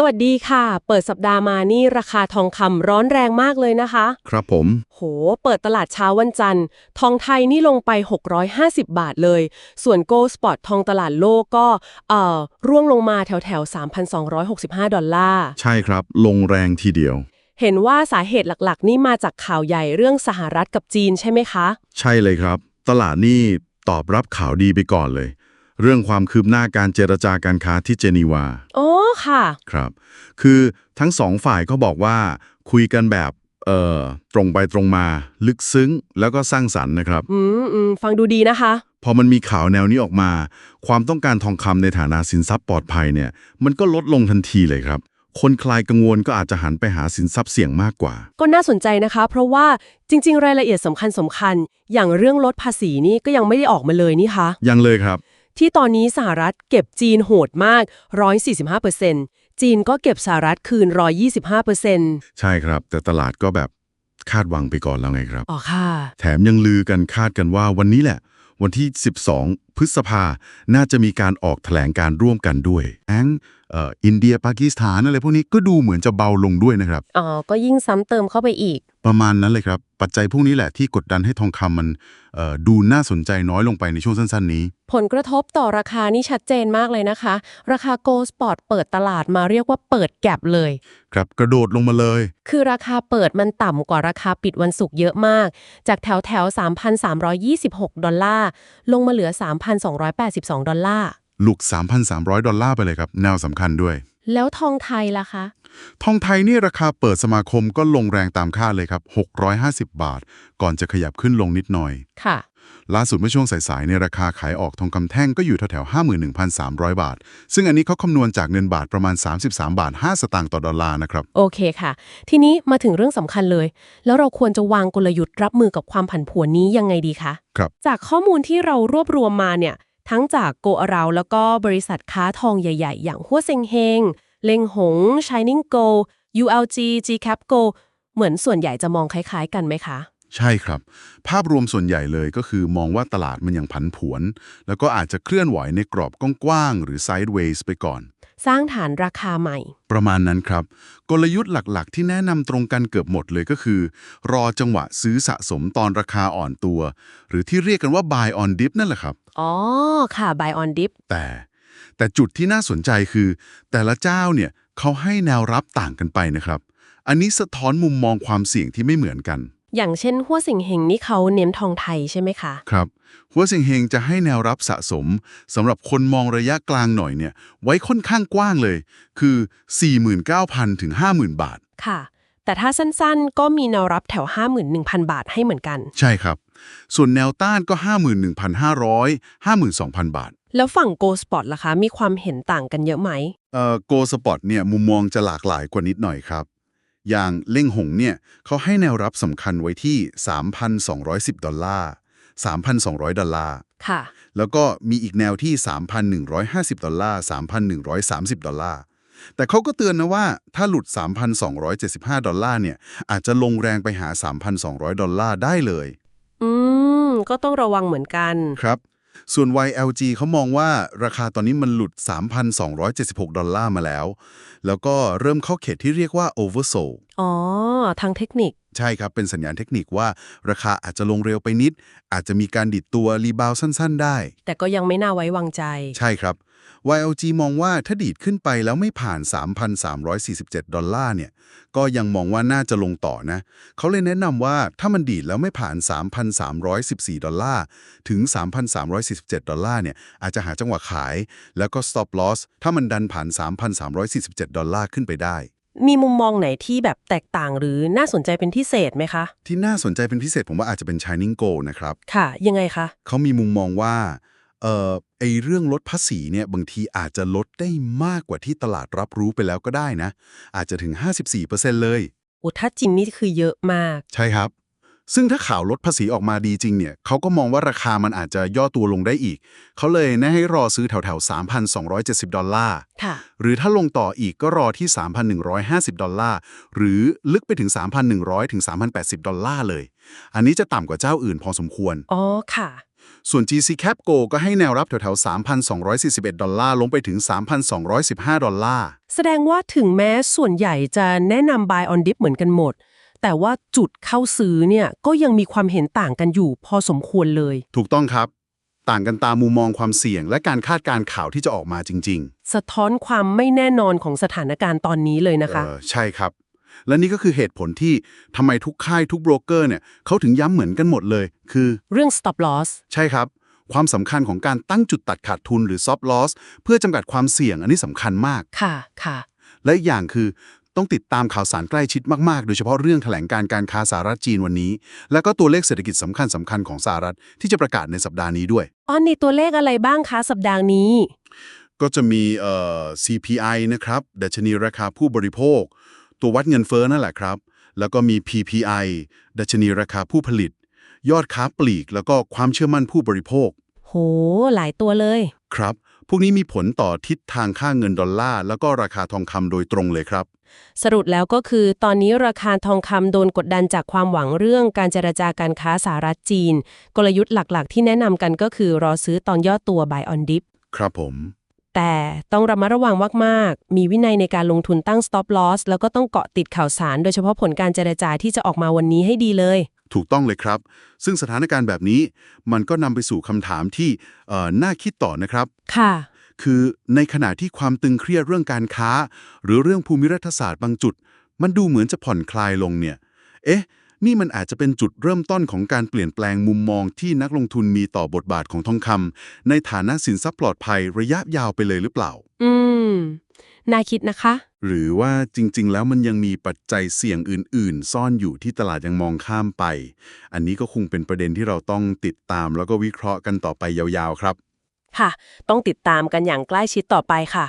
สวัสดีค่ะ เปิดสัปดาห์มานี่ราคาทองคำร้อนแรงมากเลยนะคะ ครับผม โห เปิดตลาดเช้าวันจันทร์ ทองไทยนี่ลงไป 650 บาทเลย ส่วนโกลสปอตทองตลาดโลกก็ เอ่อ ร่วงลงมาแถวแถวๆ3,265 ดอลลาร์ ใช่ครับ ลงแรงทีเดียว เห็นว่าสาเหตุหลักๆ นี่มาจากข่าวใหญ่เรื่องสหรัฐกับจีนใช่ไหมคะ ใช่เลยครับ ตลาดนี่ตอบรับข่าวดีไปก่อนเลย เรื่องความคืบหน้าการเจรจาการค้าที่เจนีวาอ๋อค่ะ ครับ คือทั้งสองฝ่ายก็บอกว่า คุยกันแบบเอ่อตรงไปตรงมา ลึกซึ้งแล้วก็สร้างสรรค์นะครับ อืมอืมฟังดูดีนะคะ พอมันมีข่าวแนวนี้ออกมา ความต้องการทองคำในฐานะสินทรัพย์ปลอดภัยเนี่ย มันก็ลดลงทันทีเลยครับ คนคลายกังวลก็อาจจะหันไปหาสินทรัพย์เสี่ยงมากกว่า ก็น่าสนใจนะคะ เพราะว่าจริง ๆ รายละเอียดสำคัญสคัญๆอย่างเรื่องลดภาษีนี่ก็ยังไม่ได้ออกมาเลยนี่คะ ยังเลยครับ ที่ตอนนี้สหรัฐเก็บจีนโหดมาก 145%จีนก็เก็บสหรัฐคืน 125%ใช่ครับ แต่ตลาดก็แบบคาดหวังไปก่อนแล้วไงครับ อ๋อค่ะ แถมยังลือกันคาดกันว่าวันนี้แหละ วันที่ 12 พฤษภา น่าจะมีการออกแถลงการร่วมกันด้วยแองเอ่ออินเดียปากีสถานอะไรพวกนี้ก็ดูเหมือนจะเบาลงด้วยนะครับ อ๋อ ก็ยิ่งซ้ำเติมเข้าไปอีก ประมาณนั้นเลยครับ ปัจจัยพวกนี้แหละที่กดดันให้ทองคำมันเอ่อดูน่าสนใจน้อยลงไปในช่วงสั้นๆนี้ ผลกระทบต่อราคานี่ชัดเจนมากเลยนะคะ ราคาโกลสปอร์ตเปิดตลาดมาเรียกว่าเปิดแก็บเลย ครับกระโดดลงมาเลย คือราคาเปิดมันต่ำกว่าราคาปิดวันศุกร์เยอะมาก จากแถวแถว3,326 ดอลลาร์ลงมาเหลือ 3,282 ดอลลาร์ห ลุก 3,300 ดอลลาร์ไปเลยครับ แนวสำคัญด้วย แล้วทองไทยล่ะคะ ทองไทยนี่ราคาเปิดสมาคมก็ลงแรงตามคาดเลยครับ 650 บาท ก่อนจะขยับขึ้นลงนิดหน่อย ค่ะ ล่าสุดเมื่อช่วงสายๆในยราคาขายออกทองคำแท่งก็อยู่แถวๆ51,300 บาท ซึ่งอันนี้เขาคำนวณจากเงินบาทประมาณ 33 บาท 5 สตางค์ต่อดอลลาร์นะครับ โอเคค่ะ ทีนี้มาถึงเรื่องสำคัญเลย แล้วเราควรจะวางกลยุทธ์รับมือกับความผันผวนนี้ยังไงดีคะ ครับ จากข้อมูลที่เรารวบรวมมาเนี่ย ทั้งจากโกอเราแล้วก็บริษัทค้าทองใหญ่ๆ อย่างหัวเซิงเฮง เลงหง Shining Go ULG GCap Gold เหมือนส่วนใหญ่จะมองคล้ายๆ กันไหมคะ ใช่ครับ ภาพรวมส่วนใหญ่เลยก็คือมองว่าตลาดมันยังผันผวน แล้วก็อาจจะเคลื่อนไหวในกรอบกว้างๆหรือ sideways ไปก่อน สร้างฐานราคาใหม่ ประมาณนั้นครับ กลยุทธ์หลักๆ ที่แนะนำตรงกันเกือบหมดเลยก็คือ รอจังหวะซื้อสะสมตอนราคาอ่อนตัว หรือที่เรียกกันว่า buy on dip นั่นแหละครับ อ๋อ ค่ะ buy on dip แต่ แต่จุดที่น่าสนใจคือ แต่ละเจ้าเนี่ยเขาให้แนวรับต่างกันไปนะครับ อันนี้สะท้อนมุมมองความเสี่ยงที่ไม่เหมือนกัน อย่างเช่นหัวสิงเฮงนี่เขาเน้นทองไทยใช่ไหมคะ ครับ หัวเซิงเฮงจะให้แนวรับสะสมสำหรับคนมองระยะกลางหน่อยเนี่ย ไว้ค่อนข้างกว้างเลย คือ 49,000 ถึง 50,000 บาท ค่ะ แต่ถ้าสั้นๆ ก็มีแนวรับแถว 51,000 บาทให้เหมือนกัน ใช่ครับ ส่วนแนวต้านก็ 51,500 52,000 บาท แล้วฝั่ง Go Spot ล่ะคะ มีความเห็นต่างกันเยอะไหม เอ่อโกสปอตเนี่ยมุมมองจะหลากหลายกว่านิดหน่อยครับ อย่างเล่งหงเนี่ยเขาให้แนวรับสำคัญไว้ที่ 3,210 ดอลลาร์ 3,200 ดอลลาร์ ค่ะ แล้วก็มีอีกแนวที่ 3,150 ดอลลาร์ 3,130 ดอลลาร์ แต่เขาก็เตือนนะว่าถ้าหลุด 3,275 ดอลลาร์เนี่ย อาจจะลงแรงไปหา 3,200 ดอลลาร์ได้เลย อืม ก็ต้องระวังเหมือนกัน ครับ ส่วน YLG เขามองว่าราคาตอนนี้มันหลุด 3,276 ดอลลาร์มาแล้ว แล้วก็เริ่มเข้าเขตที่เรียกว่า oversold อ๋อ ทางเทคนิค ใช่ครับ เป็นสัญญาณเทคนิคว่าราคาอาจจะลงเร็วไปนิด อาจจะมีการดิดตัวรีบาวสั้น ๆ ได้ แต่ก็ยังไม่น่าไว้วางใจ ใช่ครับ YLG มองว่าถ้าดีดขึ้นไปแล้วไม่ผ่าน 3,347 ดอลลาร์เนี่ย ก็ยังมองว่าน่าจะลงต่อนะ เขาเลยแนะนำว่าถ้ามันดีดแล้วไม่ผ่าน 3,314 ดอลลาร์ ถึง 3,347 ดอลลาร์เนี่ย อาจจะหาจังหวะขาย แล้วก็ stop loss ถ้ามันดันผ่าน 3,347 ดอลลาร์ขึ้นไปได้ มีมุมมองไหนที่แบบแตกต่างหรือน่าสนใจเป็นพิเศษไหมคะ ที่น่าสนใจเป็นพิเศษผมว่าอาจจะเป็น Shining Gold นะครับ ค่ะ ยังไงคะ เขามีมุมมองว่าเอ่อไอเรื่องลดภาษีเนี่ยบางทีอาจจะลดได้มากกว่าที่ตลาดรับรู้ไปแล้วก็ได้นะ อาจจะถึง 54%เลยอุทัจริงนี่คือเยอะมาก ใช่ครับ ซึ่งถ้าข่าวลดภาษีออกมาดีจริงเนี่ยเขาก็มองว่าราคามันอาจจะย่อตัวลงได้อีก เขาเลยแนะให้รอซื้อแถวๆ3,270 ดอลลาร์ค่ะหรือถ้าลงต่ออีกก็รอที่ 3,150 ดอลลาร์หรือลึกไปถึง 3,100 ถึง 3,080 ดอลลาร์เลย อันนี้จะต่ำกว่าเจ้าอื่นพอสมควร อ๋อค่ะส่วน GC Cap Go ก็ให้แนวรับแถวๆ 3,241 ดอลลาร์ ลงไปถึง 3,215 ดอลลาร์ แสดงว่าถึงแม้ส่วนใหญ่จะแนะนำ buy on dip เหมือนกันหมด แต่ว่าจุดเข้าซื้อเนี่ยก็ยังมีความเห็นต่างกันอยู่พอสมควรเลย ถูกต้องครับ ต่างกันตามมุมมองความเสี่ยง และการคาดการณ์ข่าวที่จะออกมาจริงๆสะท้อนความไม่แน่นอนของสถานการณ์ตอนนี้เลยนะคะ เออใช่ครับ และนี่ก็คือเหตุผลที่ทำไมทุกค่ายทุกโบรกเกอร์เนี่ยเขาถึงย้ำเหมือนกันหมดเลย คือ เรื่อง stop loss ใช่ครับ ความสำคัญของการตั้งจุดตัดขาดทุนหรือ stop loss เพื่อจำกัดความเสี่ยงอันนี้สำคัญมาก ค่ะค่ะ และอีกอย่างคือ ต้องติดตามข่าวสารใกล้ชิดมาก ๆ โดยเฉพาะเรื่องแถลงการการค้าสหรัฐจีนวันนี้ และก็ตัวเลขเศรษฐกิจสำคัญสำคัญของสหรัฐที่จะประกาศในสัปดาห์นี้ด้วยตอนนี้ตัวเลขอะไรบ้างคะสัปดาห์นี้ ก็จะมีเอ่อ CPI นะครับดัชนีราคาผู้บริโภค ตัววัดเงินเฟ้อนั่นแหละครับ แล้วก็มี PPI ดัชนีราคาผู้ผลิต ยอดค้าปลีก แล้วก็ความเชื่อมั่นผู้บริโภคโหหลายตัวเลย ครับ พวกนี้มีผลต่อทิศทางค่าเงินดอลลาร์แล้วก็ราคาทองคำโดยตรงเลยครับ สรุปแล้วก็คือ ตอนนี้ราคาทองคำโดนกดดันจากความหวังเรื่องการเจรจาการค้าสหรัฐจีน กลยุทธ์หลักๆ ที่แนะนำกันก็คือรอซื้อตอนย่อตัว buy on dip ครับผม แต่ต้องระมัดระวังมากๆ มีวินัยในการลงทุนตั้ง stop loss แล้วก็ต้องเกาะติดข่าวสาร โดยเฉพาะผลการเจรจาที่จะออกมาวันนี้ให้ดีเลย ถูกต้องเลยครับ ซึ่งสถานการณ์แบบนี้มันก็นำไปสู่คำถามที่เอ่อน่าคิดต่อนะครับ ค่ะ คือในขณะที่ความตึงเครียดเรื่องการค้า หรือเรื่องภูมิรัฐศาสตร์บางจุด มันดูเหมือนจะผ่อนคลายลงเนี่ย เอ๊ะ นี่มันอาจจะเป็นจุดเริ่มต้นของการเปลี่ยนแปลงมุมมองที่นักลงทุนมีต่อบทบาทของทองคำในฐานะสินทรัพย์ปลอดภัยระยะยาวไปเลยหรือเปล่า อืม น่าคิดนะคะ หรือว่าจริง ๆ แล้วมันยังมีปัจจัยเสี่ยงอื่น ๆ ซ่อนอยู่ที่ตลาดยังมองข้ามไป อันนี้ก็คงเป็นประเด็นที่เราต้องติดตามแล้วก็วิเคราะห์กันต่อไปยาว ๆ ครับ ค่ะ ต้องติดตามกันอย่างใกล้ชิดต่อไปค่ะ